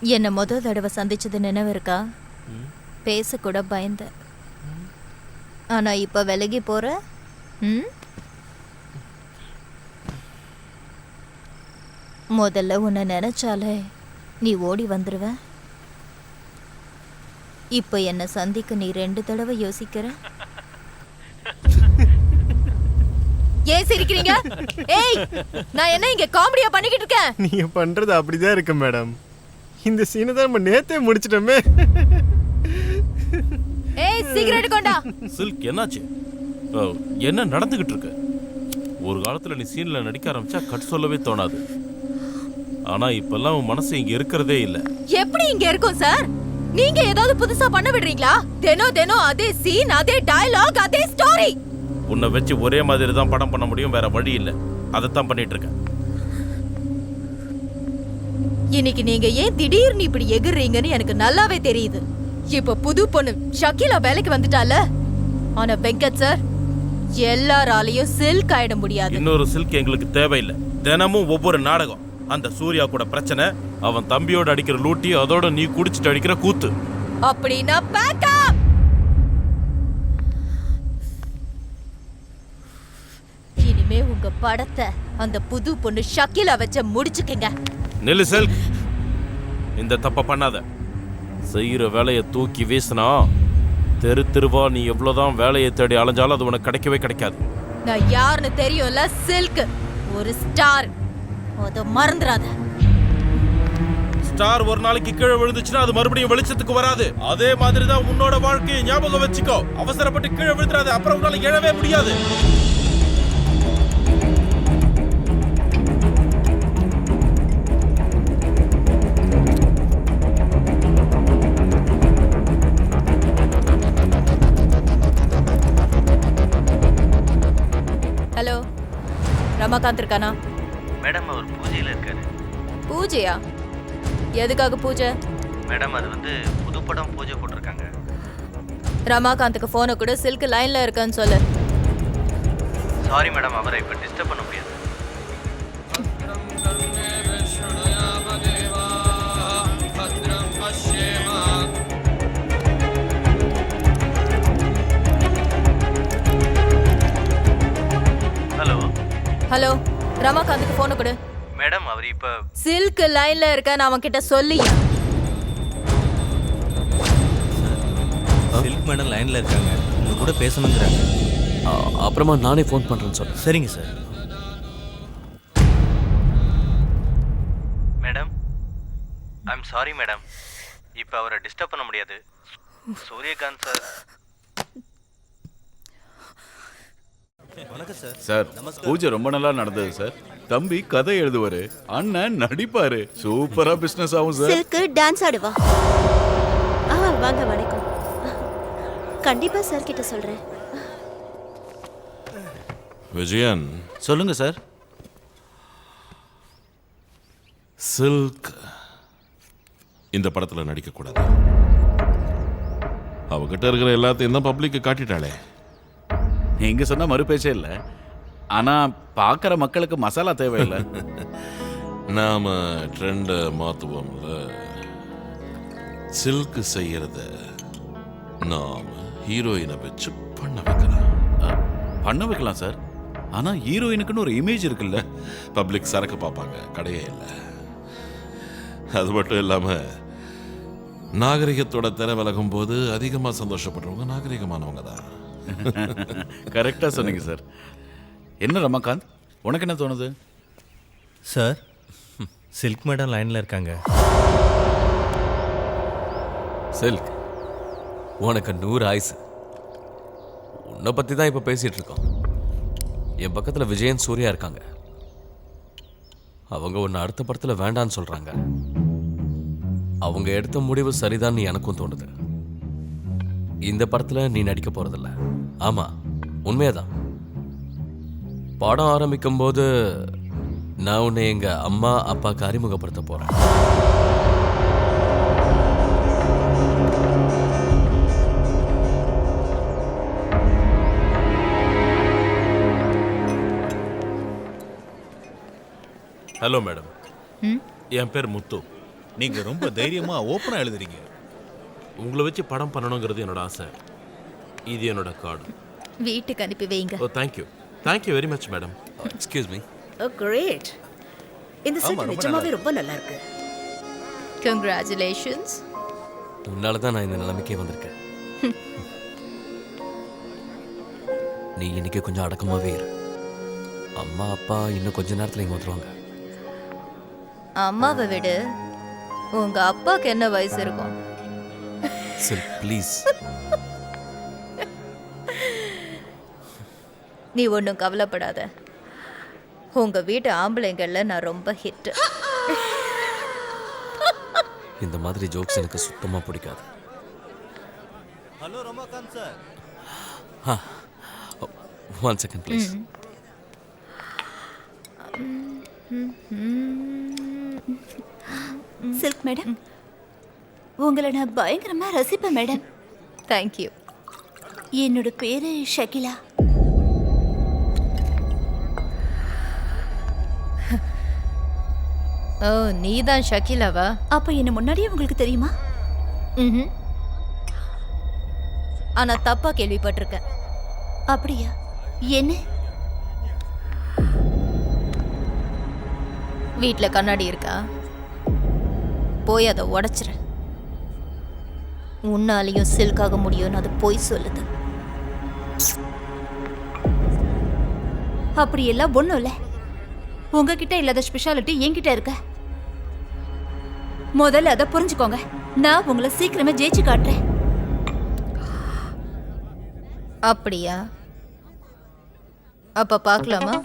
என்னை முத தடவை சந்திச்சது நினைவு இருக்கா? பேச கூட பயந்த. ஆனா இப்ப விலகி போற? ம்? முதல்ல உன்னை நினைச்சாலே நீ ஓடி வந்துருவ. இப்ப என்ன சந்திக்க நீ ரெண்டு தடவை யோசிக்கிற. ஏன் சிரிக்கிறீங்க? ஏய் நான் என்ன இங்க காமெடியா பண்ணிக்கிட்டு இருக்கேன்? நீங்க பண்றது அப்படிதான் இருக்கு மேடம் இந்த சீனை தான் நம்ம நேத்தே முடிச்சிட்டோமே. ஏய் சிகரெட் கொண்டா. சில்க் என்னாச்சு? ஓ, என்ன நடந்துகிட்டு இருக்கு? ஒரு காலத்துல நீ சீன்ல நடிக்க ஆரம்பிச்சா கட் சொல்லவே தோணாது. ஆனா இப்பெல்லாம் உன் மனசு இங்க இருக்கிறதே இல்ல. எப்படி இங்க இருக்கும் சார் நீங்க ஏதாவது புதுசா பண்ண விடுறீங்களா? தினம் தினம் அதே சீன் அதே டயலாக் அதே ஸ்டோரி உன்னை வச்சு ஒரே மாதிரி தான் படம் பண்ண முடியும் வேற வழி இல்ல. அதைத்தான் பண்ணிட்டு இருக்கேன். இன்னைக்கு நீங்க ஏன் திடீர்னு இப்படி எகுறீங்கன்னு எனக்கு நல்லாவே தெரியுது. இப்ப புது பொண்ணு ஷக்கீலா வேலைக்கு வந்துட்டால? ஆனா வெங்கட் சார் எல்லாராலையும் சில்க் ஆயிட முடியாது. இன்னொரு சில்க் எங்களுக்கு தேவையில்லை. தினமும் ஒவ்வொரு நாடகம். அந்த சூர்யா கூட பிரச்சனை அவன் தம்பியோட அடிக்கிற லூட்டி அதோட நீ குடிச்சிட்டு அடிக்கிற கூத்து. அப்படின்னா பேக்கப் இனிமே உங்க படத்தை அந்த புது பொண்ணு ஷக்கீலா வச்ச முடிச்சுக்கங்க. நெல்லு சில்க். இந்த தப்ப பண்ணாத. செய்யற வேலையை தூக்கி வீசினா தெரு தெருவா நீ எவ்வளவுதான் வேலையை தேடி அலைஞ்சாலும் அது உனக்கு கிடைக்கவே கிடைக்காது. நான் யாருன்னு தெரியும்ல சில்க்? ஒரு ஸ்டார். அத மறந்துடாத. ஸ்டார் ஒரு நாளைக்கு கீழே விழுந்துச்சுன்னா அது மறுபடியும் வெளிச்சத்துக்கு வராது. அதே மாதிரி தான் உன்னோட வாழ்க்கையை ஞாபகம் வச்சுக்கோ. அவசரப்பட்டு கீழே விழுந்துடாத. அப்புறம் உன்னால எழவே முடியாது. ஹலோ. ரமாகாந்த் இருக்கானா? மேடம் அவர் பூஜையில் இருக்காரு. பூஜையா? எதுக்காக பூஜை? மேடம் அது வந்து புது படம் பூஜை போட்டிருக்காங்க. ரமாகாந்துக்கு போனை கூட சில்க் லைன்ல இருக்கான்னு சொல்லு. சாரி மேடம் அவரை இப்போ டிஸ்டர்ப் பண்ண முடியாது. ஹலோ ரமாகாந்துக்கு போனை கொடு. மேடம் அவர் இப்போ சில்க் லைன்ல இருக்கான்னு அவன் கிட்ட சொல்லியா சில்க் மேடம் லைனில் இருக்காங்க. உங்க கூட பேசணுங்கிறாங்க. அப்புறமா நானே ஃபோன் பண்ணுறேன்னு சொல்கிறேன் சரிங்க sir madam I'm sorry madam இப்போ அவரை டிஸ்டர்ப் பண்ண முடியாது. சூரியகாந்த் சார் வணக்கம் சார் சார் பூஜை ரொம்ப நல்லா நடந்தது சார். தம்பி கதை எழுதுவாரு. அண்ணன் நடிப்பாரு. சூப்பரா பிசினஸ் ஆகும் சார் சில்க்கு டான்ஸ் ஆடுவா. ஆ வாங்க வணக்கம். கண்டிப்பா சார் கிட்ட சொல்றேன். விஜயன். சொல்லுங்க சார் சில்க் இந்த படத்துல நடிக்க கூடாது அவகிட்ட இருக்கிற எல்லாத்தையும் தான் பப்ளிக்கு காட்டிட்டாளே. நீங்க சொன்ன மறு பேச்சே இல்ல. ஆனா பாக்குற மக்களுக்கு மசாலா தேவையில்லை. நாம ட்ரெண்டை மாத்துவோம்ல சில்க் செய்யறத நாம ஹீரோயினை வச்சு பண்ண வைக்கலாம். பண்ண வைக்கலாம் சார் ஆனா ஹீரோயினுக்குன்னு ஒரு இமேஜ் இருக்குல்ல. பப்ளிக் சரக்கு பார்ப்பாங்க. கடையே இல்லை. அது மட்டும் இல்லாம நாகரிகத்தோட திரை விலகும் போது அதிகமாக சந்தோஷப்படுறவங்க நாகரிகமானவங்க தான். கரெக்டா சொன்னீங்க சார் என்ன ரமாகாந்த்? உனக்கு என்ன தோணுது? சார் சில்க் மேடம் லைனில் இருக்காங்க. சில்க் உனக்கு நூறு ஆயுசு. உன்னை பற்றி தான் இப்போ பேசிகிட்டு இருக்கோம். என் பக்கத்தில் விஜயன் சூர்யா இருக்காங்க. அவங்க உன்னை அடுத்த படத்தில் வேண்டான்னு சொல்கிறாங்க அவங்க எடுத்த முடிவு சரிதான்னு எனக்கும் தோணுது. இந்த படத்தில் நீ நடிக்க போகிறதில்ல ஆமாம் உண்மையாதான். படம் ஆரம்பிக்கும் போது நான் உன்னை எங்கள் அம்மா அப்பாவுக்கு அறிமுகப்படுத்த போகிறேன் ஹலோ மேடம் என் பேர் முத்து. நீங்க ரொம்ப தைரியமா ஓப்பனா எழுதுறீங்க. உங்களை வச்சு படம் பண்ணணுங்கிறது என்னோட ஆசை. இது என்னோட கார்டு. வீட்டுக்கு அனுப்பி வைங்க. ஓ thank you thank you very much madam excuse me oh great இந்த செட் ரொம்ப நிஜமாவே ரொம்ப நல்லா இருக்கு கங்க்ராச்சுலேஷன்ஸ் உன்னால தான் நான் இந்த நிலைமைக்கே வந்திருக்கேன். நீ இன்னைக்கு கொஞ்சம் அடக்கமாவே இரு. அம்மா அப்பா இன்னும் கொஞ்ச நேரத்துல இங்க வந்துருவாங்க. அம்மாவை விடு. உங்க அப்பாக்கு என்ன வயசு இருக்கும்? சில் ப்ளீஸ் நீ ஒன்றும் கவலைப்படாத. உங்க வீட்டு ஆம்பளைங்கள்ல நான் ரொம்ப ஹிட் இந்த மாதிரி ஜோக்ஸ் எனக்கு சுத்தமா பிடிக்காது. Hello Ramakant sir one second please Silk madam உங்களை நான் பயங்கரமா ரசிப்பேன் மேடம். தேங்க்யூ என்னோட பேரு ஷகிலா. ஓ நீ தான் ஷக்கிலாவா அப்ப என்ன முன்னாடியே உங்களுக்கு தெரியுமா? ம் ஆனா தப்பா கேள்விப்பட்டிருக்கேன். அப்படியா? என்ன? வீட்ல கண்ணாடி இருக்கா? போய் அதை உடைச்சிரு. உன்னாலையும் சில்காக முடியும்னு அது போய் சொல்லுது. அப்படியெல்லாம் ஒன்றும் இல்லை. உங்ககிட்ட இல்லாத ஸ்பெஷாலிட்டி என்கிட்ட இருக்க. முதல்ல அதை புரிஞ்சுக்கோங்க. நான் உங்களை சீக்கிரமே ஜெயிச்சு காட்டுறேன். அப்படியா? அப்ப பார்க்கலாமா?